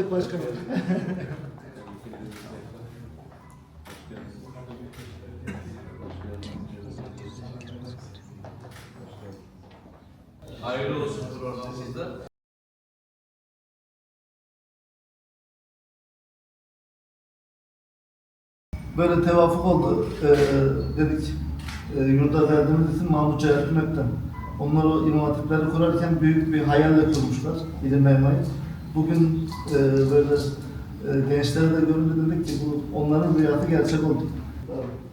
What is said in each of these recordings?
yaptık başkanım. Hayırlı olsun programımızda. Böyle tevafuk oldu. Ee, dedik e, yurda verdiğimiz isim Mahmut Celalettin Öktem. Onlar o imam hatipleri kurarken büyük bir hayalle kurmuşlar ilim meymayı. Bugün e, böyle e, gençlere de görünce dedik ki bu onların rüyası gerçek oldu.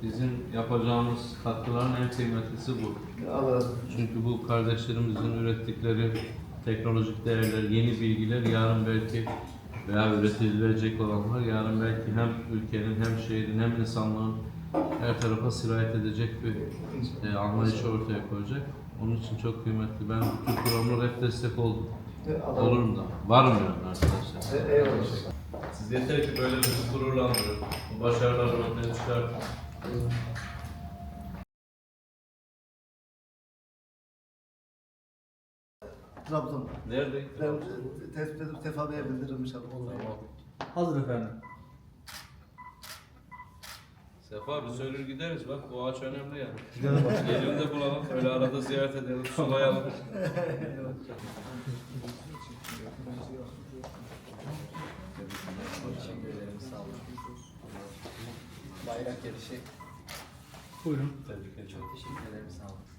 Bizim yapacağımız katkıların en kıymetlisi bu. Çünkü bu kardeşlerimizin ürettikleri teknolojik değerler, yeni bilgiler yarın belki veya üretilecek olanlar yarın belki hem ülkenin hem şehrin hem insanlığın her tarafa sirayet edecek bir e, anlayışı ortaya koyacak. Onun için çok kıymetli. Ben bütün programlara hep destek oldum. E, Allah- Olurum da. Varım yani arkadaşlar. E, eyvallah. Siz yeter ki böyle bizi gururlandırın. Bu başarıları ortaya çıkartın. Trabzon. Nerede? Ben tespit edip tefadeye bildiririm inşallah. Hazır efendim. Sefa bir söyler gideriz bak bu ağaç önemli yani. Elinde bulalım öyle arada ziyaret edelim sulayalım. Bayrak yarışı. Buyurun. Tebrik ederim. Teşekkür ederim sağ olun.